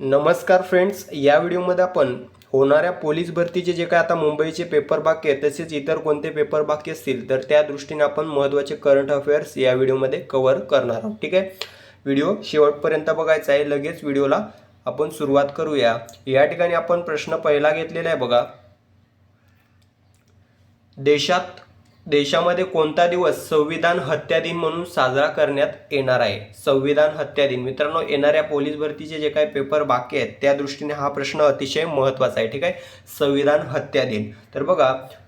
नमस्कार फ्रेंड्स या व्हिडिओमध्ये आपण होणाऱ्या पोलीस भरतीचे जे काय आता मुंबईचे पेपर बाकी आहेत तसेच इतर कोणते पेपर बाकी असतील तर त्या दृष्टीने आपण महत्त्वाचे करंट अफेअर्स या व्हिडिओमध्ये कव्हर करणार आहोत ठीक आहे? व्हिडिओ शेवटपर्यंत बघायचा आहे लगेच व्हिडिओला आपण सुरुवात करूया. या ठिकाणी आपण प्रश्न पहिला घेतलेला आहे बघा. देशात देशामध्ये कोणता दिवस संविधान हत्या दिन म्हणून साजरा करण्यात येणार आहे? संविधान हत्या दिन. मित्रांनो येणाऱ्या पोलीस भरतीचे जे काही पेपर बाकी आहेत त्या दृष्टीने हा प्रश्न अतिशय महत्त्वाचा आहे ठीक आहे? संविधान हत्या दिन. तर बघा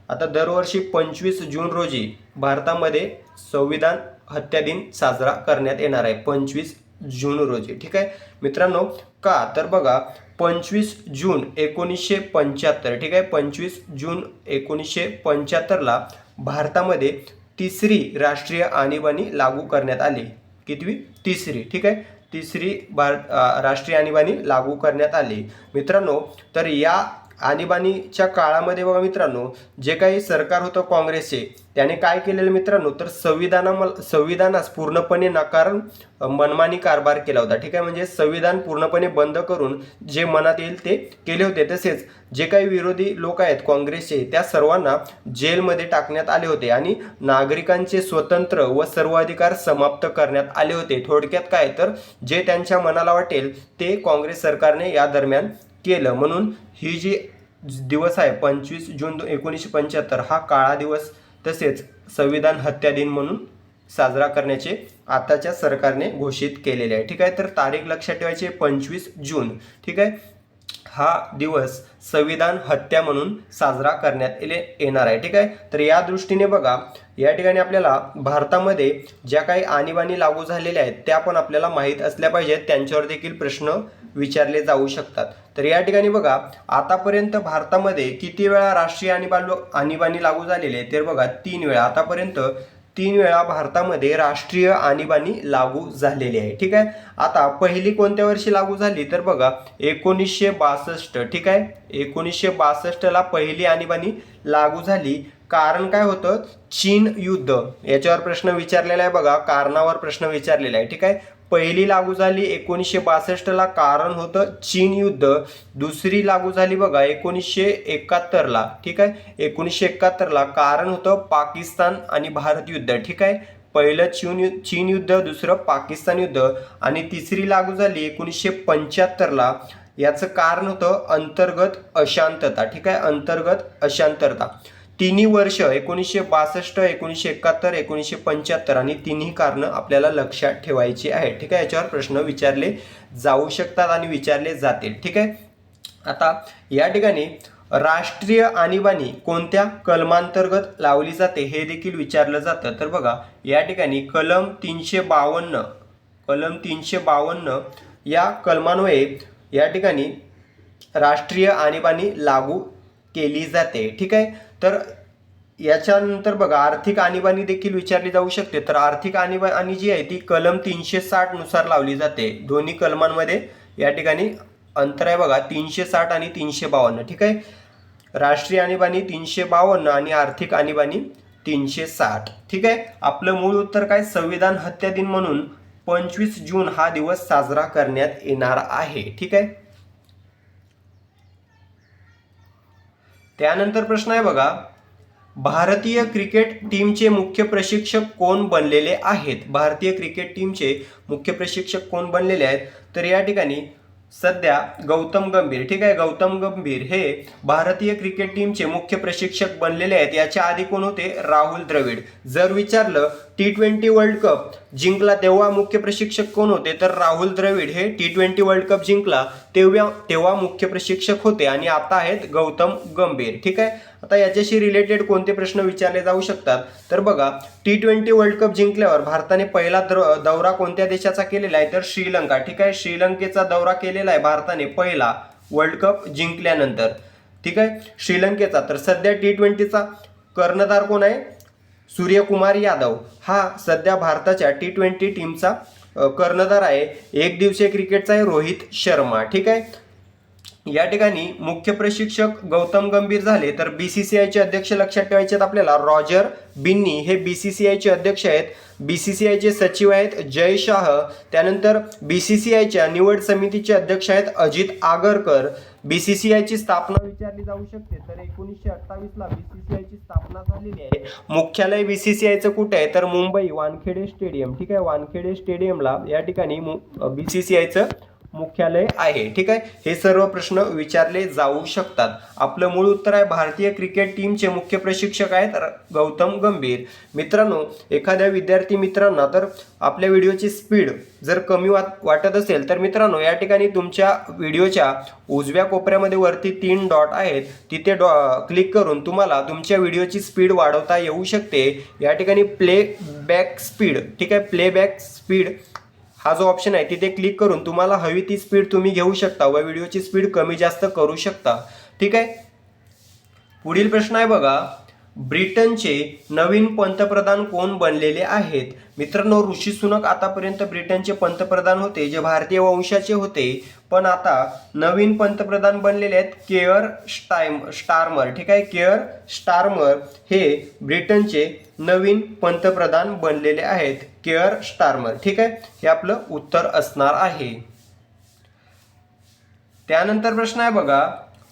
आता दरवर्षी पंचवीस जून रोजी भारतामध्ये संविधान हत्या दिन साजरा करण्यात येणार आहे पंचवीस जून रोजी ठीक आहे? मित्रांनो का? तर बघा पंचवीस जून एकोणीसशे पंच्याहत्तर ठीक आहे? पंचवीस जून एकोणीसशे पंच्याहत्तरला भारतामध्ये तिसरी राष्ट्रीय आणीबाणी लागू करण्यात आली. कितवी? तिसरी. ठीक आहे? तिसरी भार राष्ट्रीय आणीबाणी लागू करण्यात आली. मित्रांनो तर या आणीबाणीच्या काळामध्ये बघा मित्रांनो जे काही सरकार होतं काँग्रेसचे त्याने काय केलेलं मित्रांनो तर संविधाना संविधानास पूर्णपणे नाकारून मनमानी कारभार केला होता. ठीक आहे? म्हणजे संविधान पूर्णपणे बंद करून जे मनात येईल ते केले होते. तसेच जे काही विरोधी लोक आहेत काँग्रेसचे त्या सर्वांना जेलमध्ये टाकण्यात आले होते आणि नागरिकांचे स्वतंत्र व सर्व अधिकार समाप्त करण्यात आले होते. थोडक्यात काय? तर जे त्यांच्या मनाला वाटेल ते काँग्रेस सरकारने या दरम्यान केलं. म्हणून ही जी दिवस आहे पंचवीस जून दो- एकोणीसशे पंच्याहत्तर हा काळा दिवस तसेच संविधान हत्या दिन म्हणून साजरा करण्याचे आताच्या सरकारने घोषित केलेले आहे. ठीक आहे? तर तारीख लक्षात ठेवायची पंचवीस जून. ठीक आहे? हा दिवस संविधान हत्या म्हणून साजरा करण्यात येले येणार आहे. ठीक आहे? तर या दृष्टीने बघा या ठिकाणी आपल्याला भारतामध्ये ज्या काही आणीबाणी लागू झालेल्या आहेत त्या पण आपल्याला माहीत असल्या पाहिजेत. त्यांच्यावर देखील प्रश्न विचारले जाऊ शकतात. तर या ठिकाणी बघा आतापर्यंत भारतामध्ये किती वेळा राष्ट्रीय आणीबाणी आणीबाणी लागू झालेली आहे तर बघा तीन वेळा. आतापर्यंत तीन वेळा भारतामध्ये राष्ट्रीय आणीबाणी लागू झालेली आहे. ठीक आहे? आता पहिली कोणत्या वर्षी लागू झाली? तर बघा एकोणीसशे बासष्ट. ठीक आहे? एकोणीसशे बासष्टला पहिली आणीबाणी लागू झाली. कारण काय होतं? चीन युद्ध. याच्यावर प्रश्न विचारलेला आहे बघा. कारणावर प्रश्न विचारलेला आहे. ठीक आहे? पहिली लागू झाली एकोणीसशे बासष्टला कारण होतं चीन युद्ध. दुसरी लागू झाली बघा एकोणीसशे एकाहत्तरला ठीक आहे? एकोणीसशे एकाहत्तरला कारण होतं पाकिस्तान आणि भारत युद्ध. ठीक आहे? पहिलं चीन यु- चीन युद्ध दुसरं पाकिस्तान युद्ध. आणि तिसरी लागू झाली एकोणीसशे पंच्याहत्तरला याचं कारण होतं अंतर्गत अशांतता. ठीक आहे? अंतर्गत अशांतता. तिन्ही वर्ष एकोणीसशे बासष्ट एकोणीसशे एकाहत्तर एकोणीसशे पंच्याहत्तर आणि तिन्ही कारणं आपल्याला लक्षात ठेवायची आहेत. ठीक आहे? याच्यावर प्रश्न विचारले जाऊ शकतात आणि विचारले जातील. ठीक आहे? आता या ठिकाणी राष्ट्रीय आणीबाणी कोणत्या कलमांतर्गत लावली जाते हे देखील विचारलं जातं. तर बघा या ठिकाणी कलम तीनशे बावन्न कलम तीनशे बावन्न या कलमान्वये या ठिकाणी राष्ट्रीय आणीबाणी लागू केली जाते. ठीक आहे? तर याच्यानंतर बघा आर्थिक आणीबाणी देखील विचारली जाऊ शकते. तर आर्थिक आणीबाणी जी आहे ती कलम तीनशे साठनुसार लावली जाते. दोन्ही कलमांमध्ये या ठिकाणी अंतर आहे बघा तीनशे साठ आणि तीनशे बावन्न ठीक आहे? राष्ट्रीय आणीबाणी तीनशे बावन्न आणि आर्थिक आणीबाणी तीनशे साठ ठीक आहे? आपलं मूळ उत्तर काय? संविधान हत्या दिन म्हणून पंचवीस जून हा दिवस साजरा करण्यात येणार आहे. ठीक आहे? त्यानंतर प्रश्न आहे बघा भारतीय क्रिकेट टीमचे मुख्य प्रशिक्षक कोण बनलेले आहेत? भारतीय क्रिकेट टीमचे मुख्य प्रशिक्षक कोण बनलेले आहेत? तर या ठिकाणी सध्या गौतम गंभीर ठीक आहे? गौतम गंभीर हे भारतीय क्रिकेट टीमचे मुख्य प्रशिक्षक बनलेले आहेत. याच्या आधी कोण होते? राहुल द्रविड. जर विचारलं टी ट्वेंटी वर्ल्ड कप जिंकला तेव्हा मुख्य प्रशिक्षक कोण होते? तर राहुल द्रविड हे टी ट्वेंटी वर्ल्ड कप जिंकला तेव्हा तेव्हा मुख्य प्रशिक्षक होते. आणि आता आहेत गौतम गंभीर ठीक आहे? आता याच्याशी रिलेटेड कोणते प्रश्न विचारले जाऊ शकतात? तर बघा टी ट्वेंटी वर्ल्ड कप जिंकल्यावर भारताने पहिला द्र- दौरा कोणत्या देशाचा केलेला आहे? तर श्रीलंका. ठीक आहे? श्रीलंकेचा दौरा केलेला आहे भारताने पहिला वर्ल्ड कप जिंकल्यानंतर. ठीक आहे? श्रीलंकेचा. तर सध्या टी ट्वेंटीचा कर्णधार कोण आहे? सूर्यकुमार यादव. हा सध्या भारताच्या टी ट्वेंटी टीमचा कर्णधार आहे. एक दिवसीय क्रिकेटचा आहे रोहित शर्मा. ठीक आहे? या ठिकाणी मुख्य प्रशिक्षक गौतम गंभीर झाले तर बी सी सी आयचे अध्यक्ष लक्षात ठेवायचे आहेत आपल्याला. रॉजर बिन्नी हे बी सी सी आयचे अध्यक्ष आहेत. बी सी सी आयचे सचिव आहेत जय शाह. त्यानंतर बी सी सी आयच्या निवड समितीचे अध्यक्ष आहेत Ajit Agarkar. B C C आयची स्थापना विचारली जाऊ शकते तर एकोणीसशे अठ्ठावीसला बी सी सी आयची स्थापना झालेली आहे. मुख्यालय बी सी सी आयचं कुठे आहे? तर मुंबई वानखेडे स्टेडियम. ठीक आहे वानखेडे स्टेडियमला या ठिकाणी बी सी सी आयचं मुख्यालय आहे. ठीक आहे? हे सर्व प्रश्न विचारले जाऊ शकतात. आपलं मूळ उत्तर आहे भारतीय क्रिकेट टीमचे मुख्य प्रशिक्षक आहेत र- गौतम गंभीर. मित्रांनो एखाद्या विद्यार्थी मित्रांना तर आपल्या व्हिडिओची स्पीड जर कमी वाट वाटत असेल तर मित्रांनो या ठिकाणी तुमच्या व्हिडिओच्या उजव्या कोपऱ्यामध्ये वरती तीन डॉट आहेत. तिथे डॉ क्लिक करून तुम्हाला तुमच्या व्हिडिओची स्पीड वाढवता येऊ शकते. या ठिकाणी प्ले बॅक स्पीड. ठीक आहे? प्ले बॅक स्पीड हा जो ऑप्शन आहे तिथे क्लिक करून तुम्हाला हवी ती स्पीड तुम्ही घेऊ शकता व व्हिडिओची स्पीड कमी जास्त करू शकता. ठीक आहे? पुढील प्रश्न आहे बघा ब्रिटनचे नवीन पंतप्रधान कोण बनलेले आहेत? मित्रांनो ऋषी सुनक आतापर्यंत ब्रिटनचे पंतप्रधान होते जे भारतीय वंशाचे होते. पण आता नवीन पंतप्रधान बनलेले आहेत केअर स्टायम स्टारमर. ठीक आहे? केअर स्टारमर हे ब्रिटनचे नवीन पंतप्रधान बनलेले आहेत. Keir Starmer. ठीक आहे? हे आपलं उत्तर असणार आहे. त्यानंतर प्रश्न आहे बघा.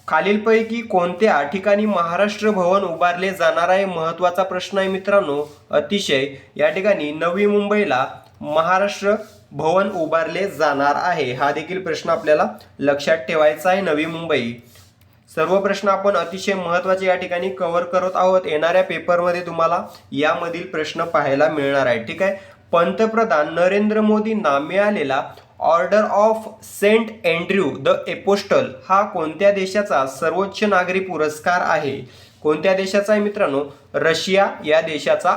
खालीलपैकी कोणत्या ठिकाणी महाराष्ट्र भवन उभारले जाणार आहे महत्त्वाचा प्रश्न आहे मित्रांनो. अतिशय. या ठिकाणी नवी मुंबईला महाराष्ट्र भवन उभारले जाणार आहे. हा देखील प्रश्न आपल्याला लक्षात ठेवायचा आहे नवी मुंबई. सर्व प्रश्न आपण अतिशय महत्त्वाचे या ठिकाणी कव्हर करत आहोत. येणाऱ्या पेपरमध्ये तुम्हाला यामधील प्रश्न पाहायला मिळणार आहे. ठीक आहे? पंतप्रधान नरेंद्र मोदींना मिळालेला Order of Saint Andrew the Apostle हा कोणत्या देशाचा सर्वोच्च नागरी पुरस्कार आहे? कोणत्या देशाचा आहे मित्रांनो? रशिया या देशाचा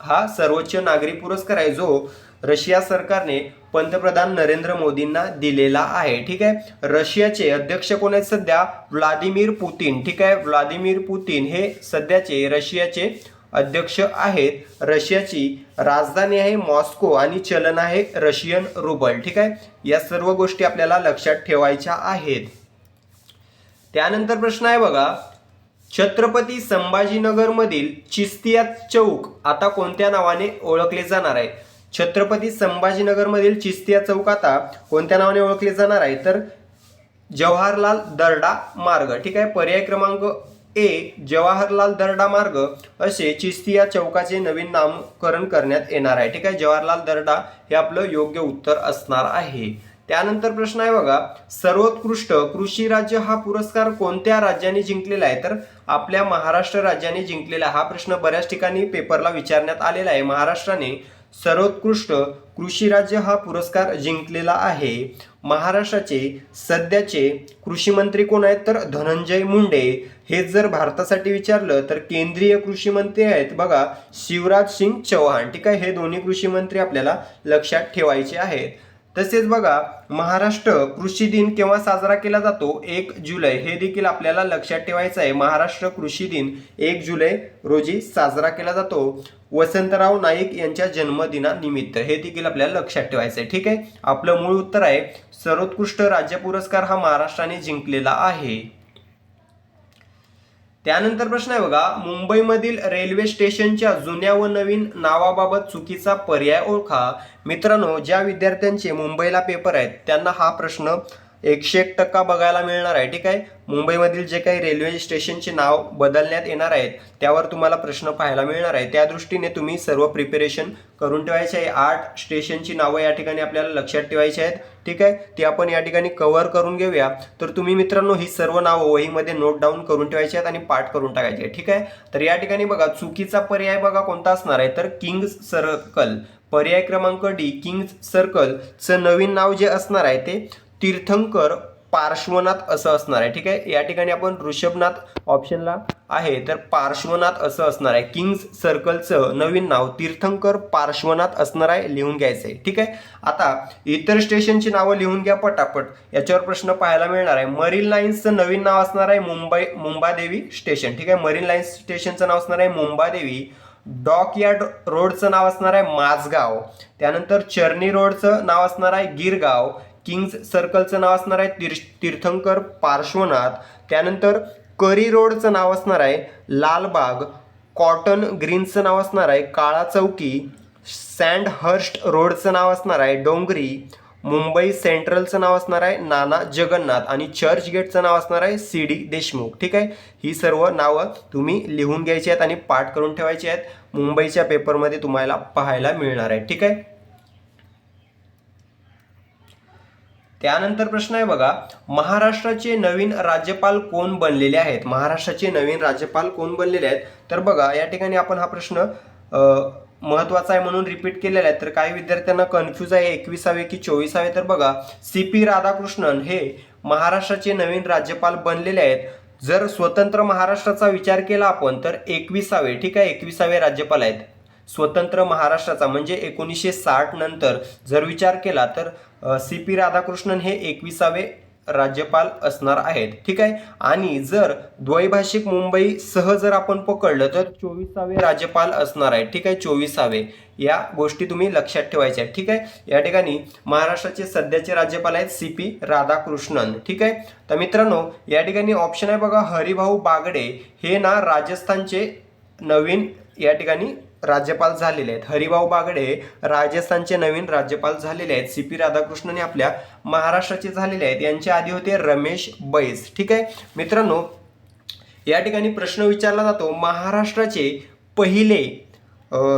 हा सर्वोच्च नागरी पुरस्कार आहे जो रशिया सरकारने पंतप्रधान नरेंद्र मोदींना दिलेला आहे. ठीक आहे? रशियाचे अध्यक्ष कोण आहेत सध्या? Vladimir Putin. ठीक आहे? व्लादिमीर पुतीन हे सध्याचे रशियाचे अध्यक्ष आहेत रशियाची राजधानी आहे मॉस्को आणि चलन आहे रशियन रुबल. ठीक आहे? या सर्व गोष्टी आपल्याला लक्षात ठेवायच्या आहेत. त्यानंतर प्रश्न आहे बघा छत्रपती संभाजीनगरमधील चिस्तिया चौक आता कोणत्या नावाने ओळखले जाणार आहे? छत्रपती संभाजीनगरमधील चिस्तिया चौक आता कोणत्या नावाने ओळखले जाणार आहे? तर जवाहरलाल दर्डा मार्ग. ठीक आहे? पर्याय क्रमांक ए जवाहरलाल दर्डा मार्ग असे चिस्तिया चौकाचे नवीन नामकरण करण्यात येणार आहे. ठीक आहे जवाहरलाल दर्डा हे आपलं योग्य उत्तर असणार आहे. त्यानंतर प्रश्न आहे बघा सर्वोत्कृष्ट कृषी राज्य हा पुरस्कार कोणत्या राज्याने जिंकलेला आहे? तर आपल्या महाराष्ट्र राज्याने जिंकलेला हा प्रश्न बऱ्याच ठिकाणी पेपरला विचारण्यात आलेला आहे. महाराष्ट्राने सर्वोत्कृष्ट कृषी राज्य हा पुरस्कार जिंकलेला आहे. महाराष्ट्राचे सध्याचे कृषी मंत्री कोण आहेत तर धनंजय मुंडे. हे जर भारतासाठी विचारलं तर केंद्रीय कृषी मंत्री आहेत बघा शिवराज सिंग चौहान. ठीक आहे हे दोन्ही कृषी मंत्री आपल्याला लक्षात ठेवायचे आहेत. तसेच बघा महाराष्ट्र कृषी दिन केव्हा साजरा केला जातो? एक जुलै. हे देखील आपल्याला लक्षात ठेवायचं आहे. महाराष्ट्र कृषी दिन एक जुलै रोजी साजरा केला जातो. वसंतराव नाईक यांच्या जन्मदिनानिमित्त. हे देखील आपल्याला लक्षात ठेवायचं आहे. ठीक आहे? आपलं मूळ उत्तर आहे सर्वोत्कृष्ट राज्य पुरस्कार हा महाराष्ट्राने जिंकलेला आहे. त्यानंतर प्रश्न आहे बघा मुंबईमधील रेल्वे स्टेशनच्या जुन्या व नवीन नावाबाबत चुकीचा पर्याय ओळखा. मित्रांनो ज्या विद्यार्थ्यांचे मुंबईला पेपर आहेत त्यांना हा प्रश्न एकशे एक टक्का बघायला मिळणार आहे ठीक आहे? मुंबईमधील जे काही रेल्वे स्टेशनचे नाव बदलण्यात येणार आहेत त्यावर तुम्हाला प्रश्न पाहायला मिळणार आहे. त्या दृष्टीने तुम्ही सर्व प्रिपेरेशन करून ठेवायचे आहे. आठ स्टेशनची नावं या ठिकाणी आपल्याला लक्षात ठेवायची आहेत ठीक आहे? ती आपण या ठिकाणी कव्हर करून घेऊया. तर तुम्ही मित्रांनो ही सर्व नावं वहीमध्ये नोट डाऊन करून ठेवायची आहेत आणि पाठ करून टाकायची आहे ठीक आहे? तर या ठिकाणी बघा चुकीचा पर्याय बघा कोणता असणार आहे. तर किंग्ज सर्कल पर्याय क्रमांक डी किंग्ज सर्कलचं नवीन नाव जे असणार आहे ते तीर्थंकर पार्श्वनाथ असं असणार आहे ठीक आहे? या ठिकाणी आपण ऋषभनाथ ऑप्शनला आहे तर पार्श्वनाथ असं असणार आहे. किंग्ज सर्कलचं नवीन नाव तीर्थंकर पार्श्वनाथ असणार आहे लिहून घ्यायचं आहे ठीक आहे? आता इतर स्टेशनची नावं लिहून घ्या पटापट. याच्यावर प्रश्न पाहायला मिळणार आहे. मरीन लाईन्सचं नवीन नाव असणार आहे मुंबई मुंबादेवी स्टेशन ठीक आहे? मरीन लाईन्स स्टेशनचं नाव असणार आहे मुंबादेवी. डॉकयार्ड रोडचं नाव असणार आहे माझगाव. त्यानंतर चर्नी रोडचं नाव असणार आहे गिरगाव. किंग्ज सर्कलचं नाव असणार आहे तीर्थ तीर्थंकर पार्श्वनाथ. त्यानंतर करी रोडचं नाव असणार आहे लालबाग. कॉटन ग्रीनचं नाव असणार आहे काळा चौकी. सँड हर्स्ट रोडचं नाव असणार आहे डोंगरी. मुंबई सेंट्रलचं नाव असणार आहे नाना जगन्नाथ आणि चर्च गेटचं नाव असणार आहे सी डी देशमुख. ठीक आहे? ही सर्व नावं तुम्ही लिहून घ्यायची आहेत आणि पाठ करून ठेवायची आहेत. मुंबईच्या पेपरमध्ये तुम्हाला पाहायला मिळणार आहे. ठीक आहे? त्यानंतर प्रश्न आहे बघा महाराष्ट्राचे नवीन राज्यपाल कोण बनलेले आहेत? महाराष्ट्राचे नवीन राज्यपाल कोण बनलेले आहेत? तर बघा या ठिकाणी आपण हा प्रश्न महत्त्वाचा महत्त्वाचा आहे म्हणून रिपीट केलेला आहे. तर काही विद्यार्थ्यांना कन्फ्यूज आहे एकविसावे की चोवीसावे? तर बघा सी पी राधाकृष्णन हे महाराष्ट्राचे नवीन राज्यपाल बनलेले आहेत. जर स्वतंत्र महाराष्ट्राचा विचार केला आपण तर एकविसावे ठीक आहे? एकविसावे राज्यपाल आहेत. स्वतंत्र महाराष्ट्राचा म्हणजे एकोणीसशे साठ नंतर जर विचार केला तर सी पी राधाकृष्णन हे एकविसावे राज्यपाल असणार आहेत. ठीक आहे? आणि जर द्वैभाषिक मुंबई सह जर आपण पकडलं तर चोवीसावे राज्यपाल असणार आहे ठीक आहे? चोवीसावे. या गोष्टी तुम्ही लक्षात ठेवायच्या आहेत. ठीक आहे? या ठिकाणी महाराष्ट्राचे सध्याचे राज्यपाल आहेत सी पी राधाकृष्णन. ठीक आहे? तर मित्रांनो या ठिकाणी ऑप्शन आहे बघा हरिभाऊ बागडे. हे ना राजस्थानचे नवीन या ठिकाणी राज्यपाल झालेले आहेत. हरिभाऊ बागडे हे राजस्थानचे नवीन राज्यपाल झालेले आहेत. सी पी राधाकृष्णन हे आपल्या महाराष्ट्राचे झालेले आहेत. यांच्या आधी होते रमेश बैस. ठीक आहे? मित्रांनो या ठिकाणी प्रश्न विचारला जातो महाराष्ट्राचे पहिले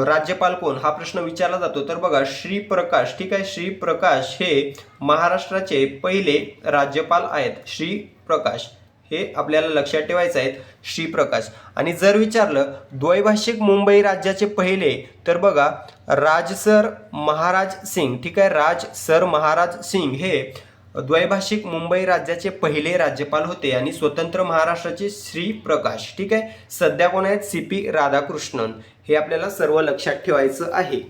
राज्यपाल कोण? हा प्रश्न विचारला जातो. तर बघा श्री प्रकाश. ठीक आहे? श्री प्रकाश हे महाराष्ट्राचे पहिले राज्यपाल आहेत. श्री प्रकाश. हे आपल्याला लक्षात ठेवायचं आहेत श्रीप्रकाश. आणि जर विचारलं द्वैभाषिक मुंबई राज्याचे पहिले तर बघा राजसर महाराज सिंग ठीक आहे राज सर महाराज सिंग हे द्वैभाषिक मुंबई राज्याचे पहिले राज्यपाल होते आणि स्वतंत्र महाराष्ट्राचे श्री प्रकाश ठीक आहे? सध्या कोण आहेत? C P Radhakrishnan. हे आपल्याला सर्व लक्षात ठेवायचं आहे.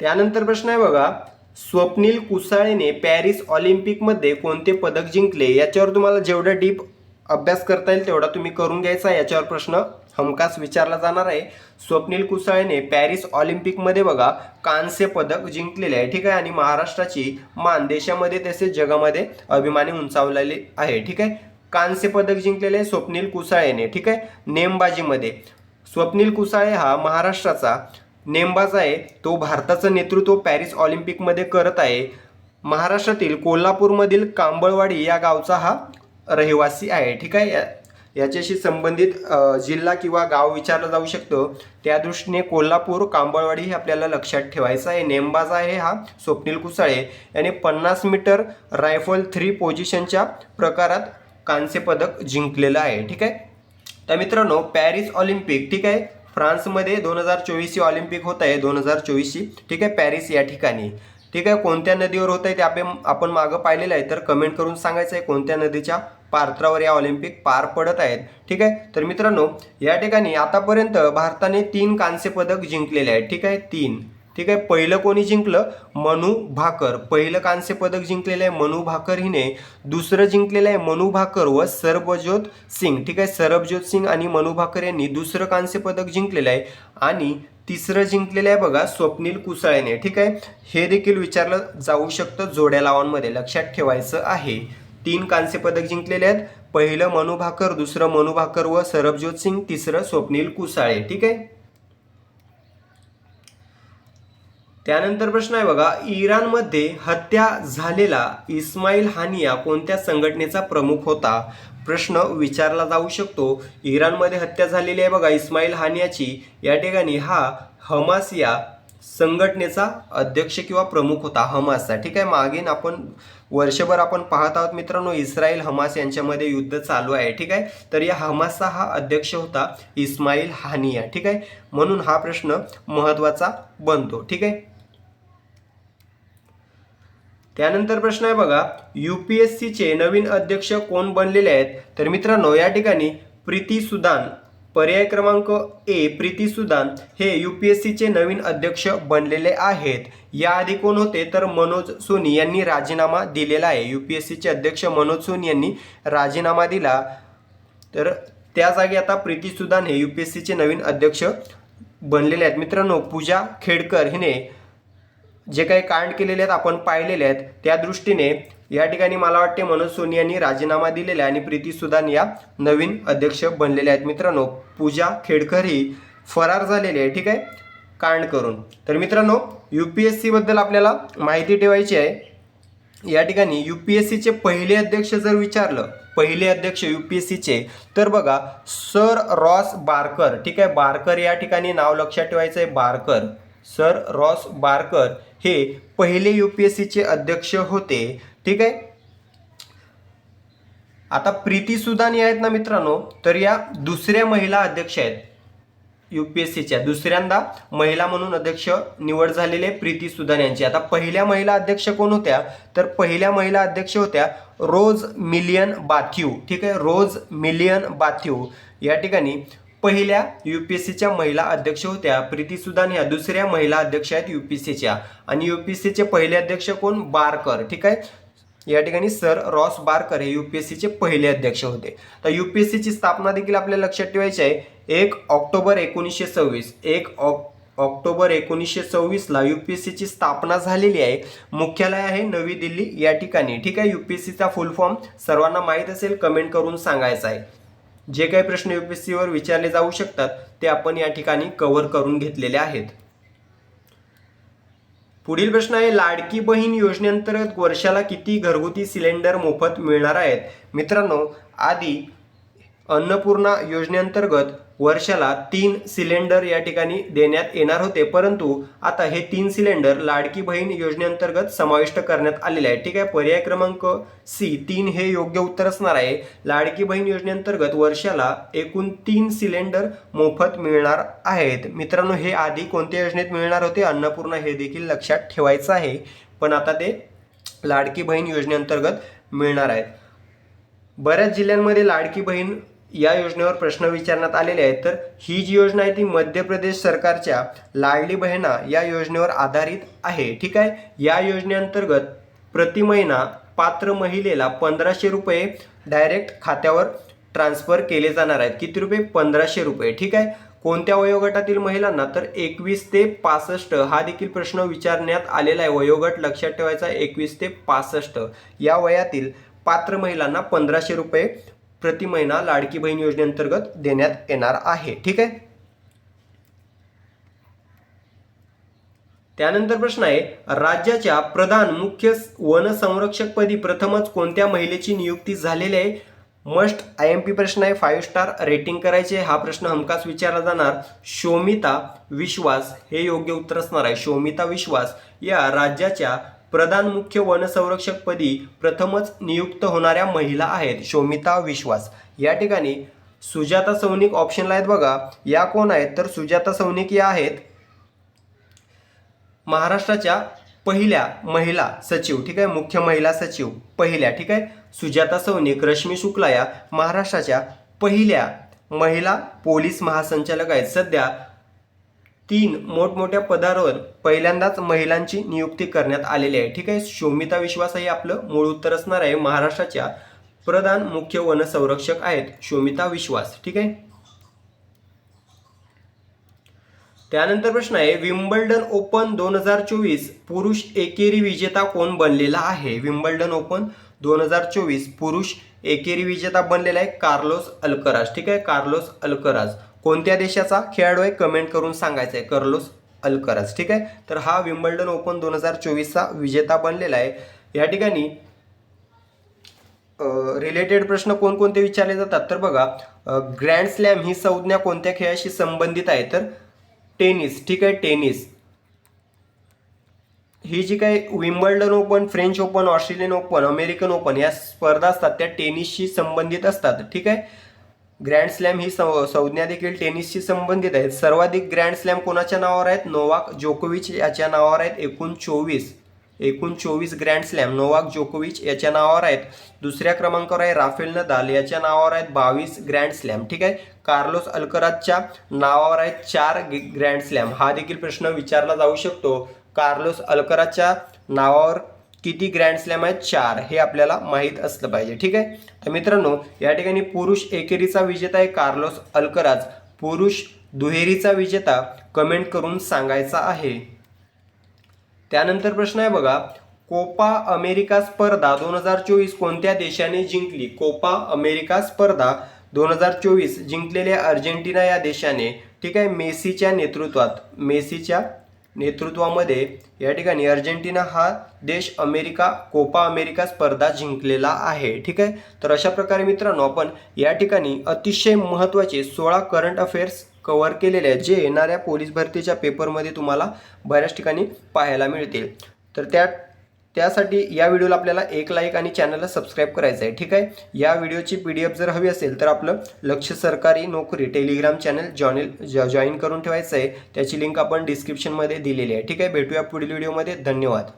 त्यानंतर प्रश्न आहे बघा स्वप्नील कुसाळेने पॅरिस ऑलिम्पिकमध्ये कोणते पदक जिंकले? याच्यावर तुम्हाला जेवढं डीप अभ्यास करता येईल तेवढा तुम्ही करून घ्यायचा. याच्यावर प्रश्न हमखास विचारला जाणार आहे. स्वप्नील कुसाळेने पॅरिस ऑलिम्पिकमध्ये बघा कांस्य पदक जिंकलेले आहे ठीक आहे? आणि महाराष्ट्राची मान देशामध्ये तसेच जगामध्ये अभिमाने उंचावलेली आहे ठीक आहे? कांस्य पदक जिंकलेले आहे स्वप्नील कुसाळेने ठीक आहे? नेमबाजीमध्ये. स्वप्नील कुसाळे हा महाराष्ट्राचा नेमबाज आहे. तो भारताचं नेतृत्व पॅरिस ऑलिम्पिकमध्ये करत आहे. महाराष्ट्रातील कोल्हापूरमधील कांबळवाडी या गावचा हा रहिवासी आहे. ठीक आहे? या- याच्याशी संबंधित जिल्हा किंवा गाव विचारलं जाऊ शकतं. त्या दृष्टीने कोल्हापूर कांबळवाडी हे आपल्याला लक्षात ठेवायचं आहे. नेमबाज आहे हा स्वप्नील कुसाळे. याने पन्नास मीटर रायफल थ्री पोझिशनच्या प्रकारात कांस्य पदक जिंकलेलं आहे. ठीक आहे? तर मित्रांनो पॅरिस ऑलिम्पिक ठीक आहे? फ्रान्समध्ये दोन हजार चोवीसची ऑलिम्पिक होत आहे दोन हजार चोवीसची. ठीक आहे पॅरिस या ठिकाणी. ठीक आहे कोणत्या नदीवर होत आहे ते आपण आपण मागं पाहिलेलं आहे तर कमेंट करून सांगायचं आहे कोणत्या नदीच्या पात्रावर या ऑलिम्पिक पार पडत आहेत. ठीक आहे तर मित्रांनो या ठिकाणी आतापर्यंत भारताने तीन कांस्य पदक जिंकलेले आहेत. ठीक आहे तीन. ठीक आहे? पहिलं कोणी जिंकलं? मनू भाकर. पहिलं कांस्य पदक जिंकलेलं आहे मनू भाकर हिने. दुसरं जिंकलेलं आहे मनू भाकर व सरबजोत सिंग. ठीक आहे? सरबजोत सिंग आणि मनू भाकर यांनी दुसरं कांस्य पदक जिंकलेलं आहे. आणि तिसरं जिंकलेलं आहे बघा स्वप्नील कुसाळेने. ठीक आहे? हे देखील विचारलं जाऊ शकतं जोड्या लावांमध्ये. लक्षात ठेवायचं आहे. तीन कांस्य पदक जिंकलेले आहेत. पहिलं मनू भाकर दुसरं मनू भाकर व सरबजोत सिंग तिसरं स्वप्नील कुसाळे. ठीक आहे? त्यानंतर प्रश्न आहे बघा इराणमध्ये हत्या झालेला इस्माईल हानिया कोणत्या संघटनेचा प्रमुख होता? प्रश्न विचारला जाऊ शकतो. इराणमध्ये हत्या झालेली आहे बघा इस्माईल हानियाची. या ठिकाणी हा हमास या संघटनेचा अध्यक्ष किंवा प्रमुख होता हमासचा ठीक आहे मागेन आपण वर्षभर आपण पाहत आहोत मित्रांनो इस्रायल हमास यांच्यामध्ये युद्ध चालू आहे. ठीक आहे तर या हमासचा हा अध्यक्ष होता इस्माईल हानिया. ठीक आहे म्हणून हा प्रश्न महत्त्वाचा बनतो. ठीक आहे त्यानंतर प्रश्न आहे बघा यू पी एस सीचे नवीन अध्यक्ष कोण बनलेले आहेत? तर मित्रांनो या ठिकाणी प्रीती सुदान पर्याय क्रमांक ए प्रीती सुदान हे यू पी एस सीचे नवीन अध्यक्ष बनलेले आहेत. याआधी कोण होते? तर मनोज सोनी यांनी राजीनामा दिलेला आहे. यू पी एस सीचे अध्यक्ष मनोज सोनी यांनी राजीनामा दिला. तर त्या जागी आता प्रीती सुदान हे यू पी एस सीचे नवीन अध्यक्ष बनलेले आहेत. मित्रांनो पूजा खेडकर हिने जे काही कांड केलेले आहेत आपण पाहिलेले आहेत त्या दृष्टीने या ठिकाणी मला वाटते मनोज सोनी यांनी राजीनामा दिलेला आहे आणि प्रीती सुदान या नवीन अध्यक्ष बनलेल्या आहेत. मित्रांनो पूजा खेडकर ही फरार झालेली आहे ठीक आहे? कांड करून. तर मित्रांनो यू पी एस सीबद्दल आपल्याला माहिती ठेवायची आहे. या ठिकाणी यू पी एस सीचे पहिले अध्यक्ष जर विचारलं पहिले अध्यक्ष यू पी एस सीचे तर बघा सर रॉस बारकर ठीक आहे? बारकर या ठिकाणी नाव लक्षात ठेवायचं आहे बारकर. सर रॉस बारकर हे पहिले यू पी एस सीचे अध्यक्ष होते. ठीक आहे? आता प्रीती सुदानी या आहेत ना मित्रांनो? तर या दुसऱ्या महिला अध्यक्ष आहेत. यू पी एस सीच्या दुसऱ्यांदा महिला म्हणून अध्यक्ष निवड झालेले प्रीती सुदान यांची. आता पहिल्या महिला अध्यक्ष कोण होत्या? तर पहिल्या महिला अध्यक्ष होत्या रोज मिलियन बाथ्यू ठीक आहे? रोज मिलियन बाथ्यू या ठिकाणी पहिल्या यू पी एस सीच्या महिला अध्यक्ष होत्या. प्रीती सुदान ह्या दुसऱ्या महिला अध्यक्ष आहेत यू पी सीच्या. आणि यू पी सीचे पहिले अध्यक्ष कोण? बारकर. ठीक आहे? या ठिकाणी सर रॉस बारकर हे युपीएससीचे पहिले अध्यक्ष होते. तर युपीएससीची स्थापना देखील आपल्याला लक्षात ठेवायची आहे. एक ऑक्टोबर एकोणीसशे सव्वीस. एक ऑक ऑक्टोबर एकोणीसशे सव्वीसला युपीएससीची स्थापना झालेली आहे. मुख्यालय आहे नवी दिल्ली या ठिकाणी. ठीक आहे? युपीएससीचा फुल फॉर्म सर्वांना माहीत असेल कमेंट करून सांगायचा आहे. जे काही प्रश्न यू पी एस सीवर विचारले जाऊ शकतात ते आपण या ठिकाणी कव्हर करून घेतलेले आहेत. पुढील प्रश्न आहे लाडकी बहीण योजनेअंतर्गत वर्षाला किती घरगुती सिलेंडर मोफत मिळणार आहेत? मित्रांनो आधी अन्नपूर्णा योजनेअंतर्गत वर्षाला तीन सिलेंडर या ठिकाणी देण्यात येणार होते. परंतु आता हे तीन सिलेंडर लाडकी बहीण योजनेअंतर्गत समाविष्ट करण्यात आलेले आहे ठीक आहे पर्याय क्रमांक सी तीन हे योग्य उत्तर असणार आहे. लाडकी बहीण योजनेअंतर्गत वर्षाला एकूण तीन सिलेंडर मोफत मिळणार आहेत. मित्रांनो हे आधी कोणत्या योजनेत मिळणार होते? अन्नपूर्णा हे देखील लक्षात ठेवायचं आहे. पण आता ते लाडकी बहीण योजनेअंतर्गत मिळणार आहेत. बऱ्याच जिल्ह्यांमध्ये लाडकी बहीण या योजनेवर प्रश्न विचारण्यात आलेले आहेत. तर ही जी योजना आहे ती मध्य प्रदेश सरकारच्या लाडली बहिणा या योजनेवर आधारित आहे. ठीक आहे? या योजनेअंतर्गत प्रति महिना पात्र महिलेला पंधराशे रुपये डायरेक्ट खात्यावर ट्रान्सफर केले जाणार आहेत. किती रुपये? पंधराशे रुपये. ठीक आहे? कोणत्या वयोगटातील महिलांना? तर एकवीस ते पासष्ट हा देखील प्रश्न विचारण्यात आलेला आहे. वयोगट लक्षात ठेवायचा एकवीस ते पासष्ट. या वयातील पात्र महिलांना पंधराशे रुपये प्रति महिना लाडकी बहीण योजनेअंतर्गत देण्यात येणार आहे. ठीक आहे? त्यानंतर प्रश्न आहे राज्याच्या प्रधान मुख्य वन संरक्षकपदी प्रथमच कोणत्या महिलेची नियुक्ती झालेली आहे? मस्ट आय एम पी प्रश्न आहे फाईव्ह स्टार रेटिंग करायचे हा प्रश्न हमखास विचारला जाणार. शोमिता विश्वास हे योग्य उत्तर असणार आहे. शोमिता विश्वास या राज्याच्या प्रधान मुख्य वनसंरक्षकपदी प्रथमच नियुक्त होणाऱ्या महिला आहेत शोमिता विश्वास. या ठिकाणी सुजाता सौनिक ऑप्शनला आहेत बघा. या कोण आहेत? तर सुजाता सौनिक या आहेत. महाराष्ट्राच्या पहिल्या महिला सचिव ठीक आहे? मुख्य महिला सचिव पहिल्या ठीक आहे? सुजाता सौनिक रश्मी शुक्ला या महाराष्ट्राच्या पहिल्या महिला पोलीस महासंचालक आहेत. सध्या तीन मोठमोठ्या पदावर पहिल्यांदाच महिलांची नियुक्ती करण्यात आलेली आहे. ठीक आहे? शोमिता विश्वास हे आपलं मूळ उत्तर असणार आहे. महाराष्ट्राच्या प्रधान मुख्य वनसंरक्षक आहेत शोमिता विश्वास. ठीक आहे? त्यानंतर प्रश्न आहे विम्बल्डन ओपन दोन हजार चोवीस पुरुष एकेरी विजेता कोण बनलेला आहे? विम्बल्डन ओपन दोन हजार चोवीस पुरुष एकेरी विजेता बनलेला आहे कार्लोस अल्कराज. ठीक आहे? Carlos Alcaraz. कोणत्या देशाचा खेळाडू आहे? कमेंट करून सांगायचं आहे कार्लोस अल्कराज. ठीक आहे? तर हा विम्बल्डन ओपन दोन हजार चोवीसचा विजेता बनलेला आहे. या ठिकाणी रिलेटेड प्रश्न कोणकोणते विचारले जातात? तर बघा ग्रँड स्लॅम ही संज्ञा कोणत्या खेळाशी संबंधित आहे? तर टेनिस. ठीक आहे? टेनिस. ही जी काही Wimbledon Open French Open Australian Open American Open या स्पर्धा असतात त्या टेनिसशी संबंधित असतात. ठीक आहे? ग्रँड स्लॅम ही संज्ञा देखील टेनिसशी संबंधित आहेत सर्वाधिक ग्रँड स्लॅम कोणाच्या नावावर आहेत? नोवाक जोकोविच याच्या नावावर आहेत. एकूण चोवीस एकूण चोवीस ग्रँड स्लॅम नोवाक जोकोविच याच्या नावावर आहेत. दुसऱ्या क्रमांकावर आहे राफेल नदाल. याच्या नावावर आहेत बावीस ग्रँड स्लॅम ठीक आहे? कार्लोस अल्कराजच्या नावावर आहेत चार ग्रँड स्लॅम हा देखील प्रश्न विचारला जाऊ शकतो. कार्लोस अल्कराजच्या नावावर किती ग्रँड स्लॅम आहेत? चार. हे आपल्याला माहीत असलं पाहिजे ठीक आहे? तर मित्रांनो या ठिकाणी पुरुष एकेरीचा विजेता आहे कार्लोस अल्कराज. पुरुष दुहेरीचा विजेता कमेंट करून सांगायचा आहे. त्यानंतर प्रश्न आहे बघा कोपा अमेरिका स्पर्धा दोन हजार चोवीस कोणत्या देशाने जिंकली? कोपा अमेरिका स्पर्धा दोन हजार चोवीस जिंकलेल्या अर्जेंटिना या देशाने ठीक आहे? मेसीच्या नेतृत्वात मेसीच्या नेतृत्वामध्ये या ठिकाणी अर्जेंटिना हा देश अमेरिका कोपा अमेरिका स्पर्धा जिंकलेला आहे. ठीक आहे? तर अशा प्रकारे मित्रांनो आपण या ठिकाणी अतिशय महत्त्वाचे सोळा करंट अफेअर्स कव्हर केलेले आहेत जे येणाऱ्या पोलीस भरतीच्या पेपरमध्ये तुम्हाला बऱ्याच ठिकाणी पाहायला मिळतील. तर त्या त्यासाठी या व्हिडिओला आपल्याला एक लाईक आणि चॅनलला सबस्क्राईब करायचं आहे ठीक आहे? या व्हिडिओची पी डी एफ जर हवी असेल तर आपलं लक्ष सरकारी नोकरी टेलिग्राम चॅनल जॉईन जॉईन करून ठेवायचं आहे. त्याची लिंक आपण डिस्क्रिप्शनमध्ये दिलेली आहे ठीक आहे? भेटूया पुढील व्हिडिओमध्ये धन्यवाद.